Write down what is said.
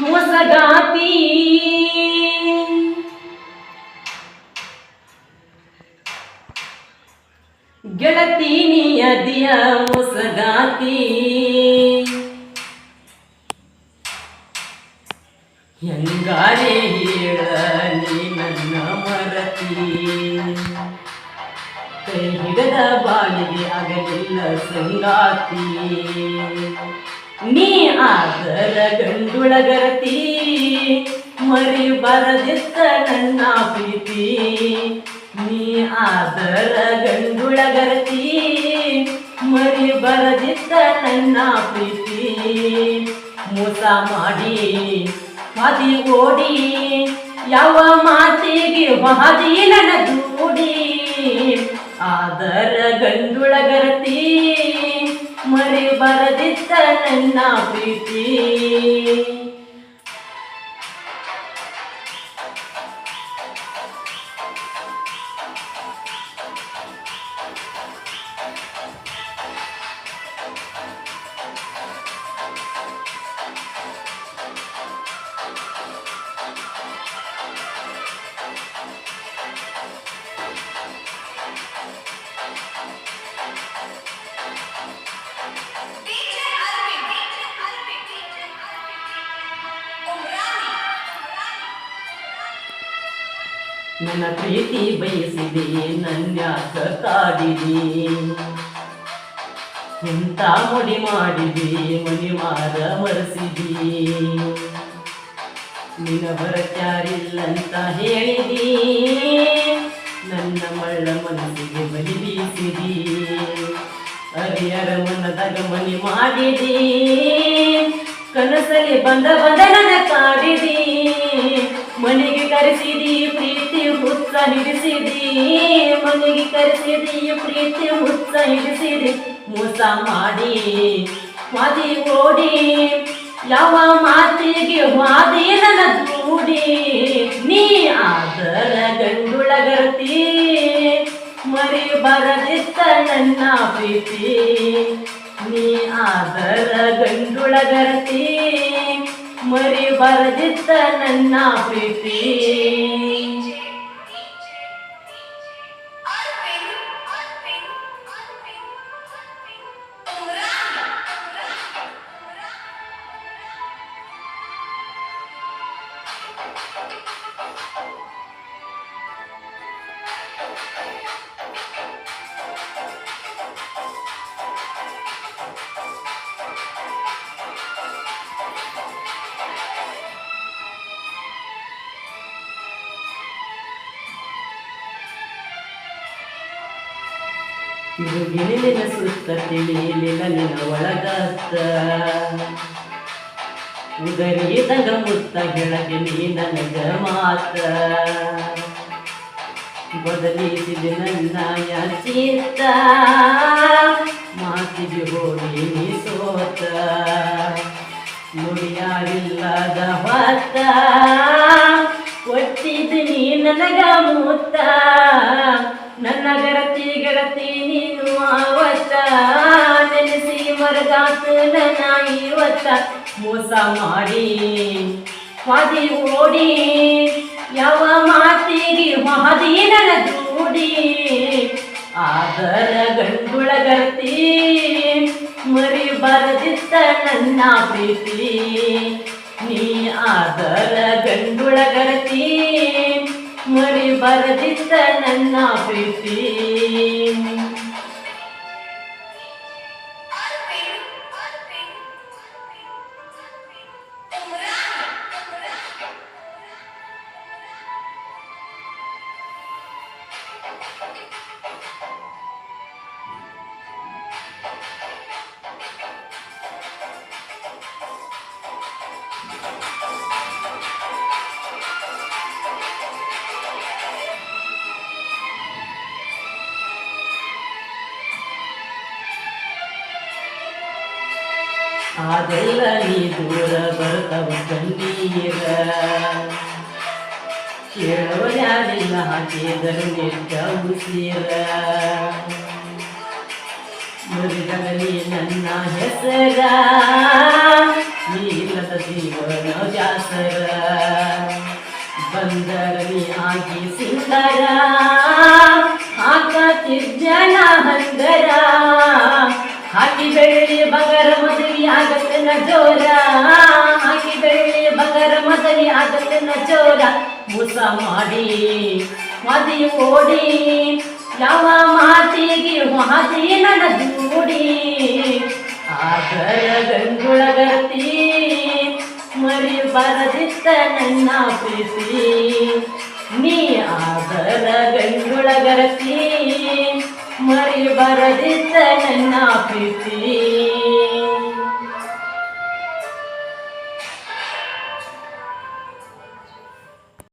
ಮೋಸಗಾತಿ ಗೆಳತಿ ನಿಯದಿಯ ಮೋಸಗಾತಿ ಹೆಂಗಾರೆ ನೀ ನನ್ನ ಮರತಿ. ಕೈ ಹಿಡದ ಬಾಳಿಗೆ ಆಗಲಿಲ್ಲ ಸಂಗಾತಿ. ನೀ ಆದರ ಗಂಡುಳಗರತಿ ಮರಿ ಬರದಿತ್ತ ನನ್ನ ಪ್ರೀತಿ. ನೀ ಆದರ ಗಂಡುಳಗರತಿ ಮರಿ ಬರದಿತ್ತ ನನ್ನ ಪ್ರೀತಿ. ಮೋಸ ಮಾಡಿ, ಮದಿ ಓಡಿ, ಯಾವ ಮಾತಿಗೆ ಹಾದಿ ನನ್ನ ದೂಡಿ ಆದರ ಗಂಡುಳಗರತಿ ಮರಿ ಬರದಿತ್ತ ನನ್ನ ಪ್ರೀತಿ. ನನ್ನ ಪ್ರೀತಿ ಬಯಸಿದೆ ನನ್ಯಾಕ ಕಾಡಿದೆ? ಎಂತ ಮುಡಿ ಮಾಡಿದೆ ಮಾರ ಮರೆಸಿದೆ? ನಿನ ಬರಕ್ಯಾರಿಲ್ಲಂತ ಹೇಳಿದಿ. ನನ್ನ ಮಳ್ಳ ಮನಸ್ಸಿಗೆ ಬಲಿ ಬೀಸಿದಿ. ಹರಿಯರ ಮನದಾಗ ಮನಿ ಮಾಡಿದಿ. ಕನಸಲ್ಲಿ ಬಂದ ಬಂದ ನನ್ನ ಕಾಡಿದಿ. ಮನೆಗೆ ಕರೆಸಿದಿ, ಪ್ರೀತಿ ಹುತ್ತ ಹಿಡಿಸಿದಿ ಮನೆಗೆ ಕರೆಸಿದಿ, ಪ್ರೀತಿ ಹುತ್ತ ಹಿಡಿಸಿದಿ ಮೋಸ ಮಾಡಿ ಮಾತಿ ಓಡಿ, ಯಾವ ಮಾತಿಗೆ ವಾದಿ ನನ್ನ ಕೂಡಿ ನೀ ಆದರ ಗಂಡುಳಗರತಿ ಮರಿ ಬರದಿತ್ತ ನನ್ನ ಪ್ರೀತಿ. ನೀ ಆದರ ಗಂಡುಳಗರತಿ. ಮರಿ ಬರದಿತ್ತ ನನ್ನ ಪ್ರೀತಿ Arvind. Arvind. ತಿರುಗಿಲಿನ ಸುತ್ತ ತಿಳಿಯಲಿ ನಿನ್ನ ಒಳಗತ್ತ. ಉದರಿದಂಗ ಮುತ್ತ ಗೆಳಗೆ ನೀ ನನಗ ಮಾತ. ಬದಲಿಸಿದೆ ನನ್ನ ಚಿತ್ತ ಮಾತಿಗೆ ಹೋಗಿ ನೀ ಸೋತ ನುಡಿಯಾರಿಲ್ಲದ ಹೊತ್ತ ಕೊಟ್ಟಿದ್ದು ನೀ ನನಗ ನನ್ನ ಗರತಿ ಗೆಳತಿ, ನೀನು ಆವತ್ತ. ನೆನೆಸಿ ಮರದಾತ ನನ್ನ ಇವತ್ತ. ಮೋಸ ಮಾಡಿ, ಹಾದಿ ಓಡಿ, ಯಾವ ಮಾತಿಗೆ ಹಾದಿ ನನ್ನ ದೂಡಿ. ಆದರ ಗಂಡುಳಗರ್ತಿ ಮರಿ ಬರದಿತ್ತ ನನ್ನ ಪ್ರೀತಿ. ನೀ ಆದರ ಗಂಡುಳಗರತಿ ಮರಿ ಬರದಿದ್ದ ನನ್ನ ಪ್ರೀತಿ. ಅದೆಲ್ಲ ನೀ ದೂರ ಬರ್ತವ ಕಣ್ಣೀರ ಕೇಳೋರು ಯಾರಿಲ್ಲ ಹಾಕಿದರು ನೆಟ್ಟ ಉಸಿರ ಮುರಿದಗಲಿ ನನ್ನ ಹೆಸರ, ನೀಲದ ಜೀವನ ಜಾಸರ ಬಂದರಲ್ಲಿ ಆಗಿ ಸಿಂಗರ ಹಾಕತಿರ್ಜನ ಹಂಗರ ಹಾಕಿ ಬೆಳೆ ಜೋರ ಆಗಿದೆ ಬೆಳ್ಳಿ ಬಂಗಾರ ಮದುವೆ ಆಗತ್ತನ ಜೋರ ಮೋಸ ಮಾಡಿ, ಮದಿ ಓಡಿ, ಯಾವ ಮಾತಿಗೆ ಮಾತಿ ನನ್ನ ಜೂಡಿ. ಆದರ ಗಂಗುಳಗತಿ ಮರಿ ಬರದಿತ್ತ ನನ್ನ ಪ್ರೀತಿ. ನೀ ಆದರ ಗಂಗುಳಗತಿ ಮರಿ ಬರದಿತ್ತ ನನ್ನ ಪ್ರೀತಿ.